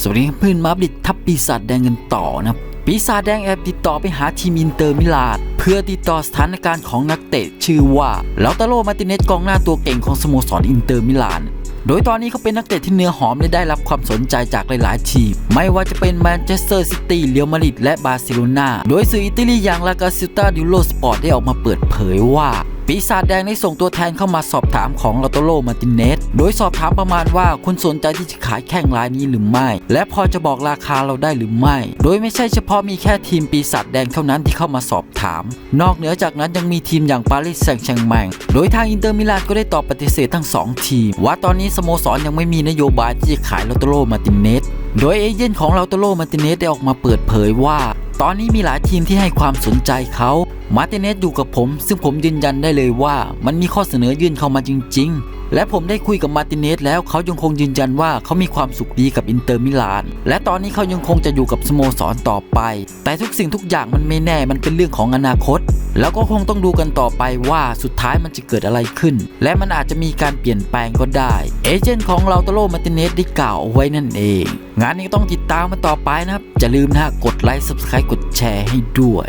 สวัสดีเพื่อนมาอัปเดิทับปีศาจแดงกันต่อนะปีศาจแดงแอบติดต่อไปหาทีมอินเตอร์มิลาน เพื่อติดต่อสถานการณ์ของนักเตะชื่อว่าลาตาโรมาติเนสกองหน้าตัวเก่งของสโมสรอินเตอร์มิลาน โดยตอนนี้เขาเป็นนักเตะที่เนื้อหอมและได้รับความสนใจจากหลาย ๆ ทีม ไม่ว่าจะเป็นแมนเชสเตอร์ซิตี้เรอัลมาดริดและบาร์เซโลนาโดยสื่ออิตาลีอย่างลากาซิต้าดิโลสปอร์ตได้ออกมาเปิดเผยว่า ปีศาจแดงได้ส่งตัวแทนเข้ามาสอบถามของลาโตโรมาติเนส โดยสอบถามประมาณว่าคุณสนใจที่จะขายแข่งรายนี้หรือไม่ และพอจะบอกราคาเราได้หรือไม่ โดยไม่ใช่เฉพาะมีแค่ทีมปีศาจแดงเท่านั้นที่เข้ามาสอบถาม นอกเหนือจากนั้นยังมีทีมอย่างปารีสแซงต์แชร์แมง โดยทางอินเตอร์มิลานก็ได้ตอบปฏิเสธทั้งสองทีม ว่าตอนนี้สโมสรยังไม่มีนโยบายที่จะขายลาโตโรมาติเนส โดยเอเย่นของลาโตโรมาร์ติเนสได้ออกมาเปิดเผยว่า ตอนนี้มีหลายทีมที่ให้ความสนใจเขามาร์ติเนสอยู่กับผม ซึ่งผมยืนยันได้เลยว่า มันมีข้อเสนอยื่นเข้ามาจริง ๆ และผมได้คุยกับมาติเนสแล้วเขายังคงยืนยันว่าเขามีความสุขดีกับอินเตอร์มิลาน และตอนนี้เขายังคงจะอยู่กับสโมสรต่อไป แต่ทุกสิ่งทุกอย่างมันไม่แน่มันเป็นเรื่องของอนาคต แล้วก็คงต้องดูกันต่อไปว่าสุดท้ายมันจะเกิดอะไรขึ้น และมันอาจจะมีการเปลี่ยนแปลงก็ได้ เอเจนต์ของเราตโรมาติเนสได้กล่าวไว้นั่นเอง งานนี้ต้องติดตามมันต่อไปนะครับอย่าลืมนะฮะกดไลค์ subscribe กดแชร์ให้ด้วย